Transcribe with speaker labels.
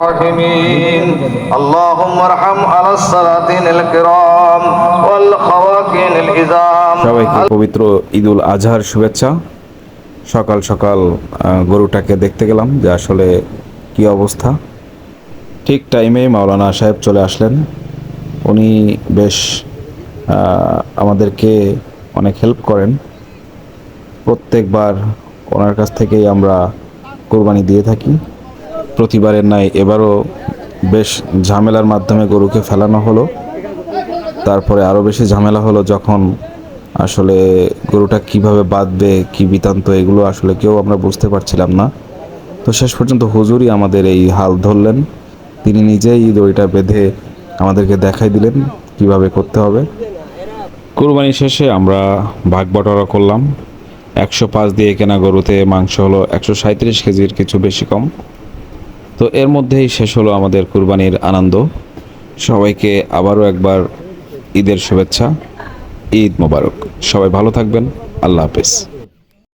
Speaker 1: الراحمين اللهم ارحم على السلاطين الكرام والخواكين العظام
Speaker 2: সবাইকে পবিত্র ঈদুল আজহার শুভেচ্ছা সকাল সকাল আহ, গরুটাকে দেখতে গেলাম যে আসলে কি অবস্থা ঠিক টাইমে মাওলানা সাহেব চলে আসলেন উনি বেশ আহ, আমাদেরকে অনেক হেল্প করেন প্রত্যেকবার ওনার কাছ থেকেই আমরা কোরবানি দিয়ে থাকি প্রতিবারের নাই এবারও বেশ ঝামেলার মাধ্যমে গরুকে ফেলানো হলো। তারপরে আরও বেশি ঝামেলা হলো যখন আসলে গরুটা কীভাবে বাঁধবে, কি বিতান্ত এগুলো আসলে কেউ আমরা বুঝতে পারছিলাম না। তো শেষ পর্যন্ত হুজুরই আমাদের এই হাল ধরলেন। তিনি নিজেই দড়িটা বেঁধে আমাদেরকে দেখাই দিলেন কীভাবে করতে হবে। কুরবানি শেষে আমরা ভাগ বটরা করলাম। একশো পাঁচ দিয়ে কেনা গরুতে মাংস হলো একশো সাঁত্রিশ কেজির কিছু বেশি কম। তো এর মধ্যেই শেষ হলো আমাদের কুরবানির আনন্দ। সবাইকে আবারও একবার ঈদের শুভেচ্ছা, ঈদ মোবারক। সবাই ভালো থাকবেন, আল্লাহ হাফেজ।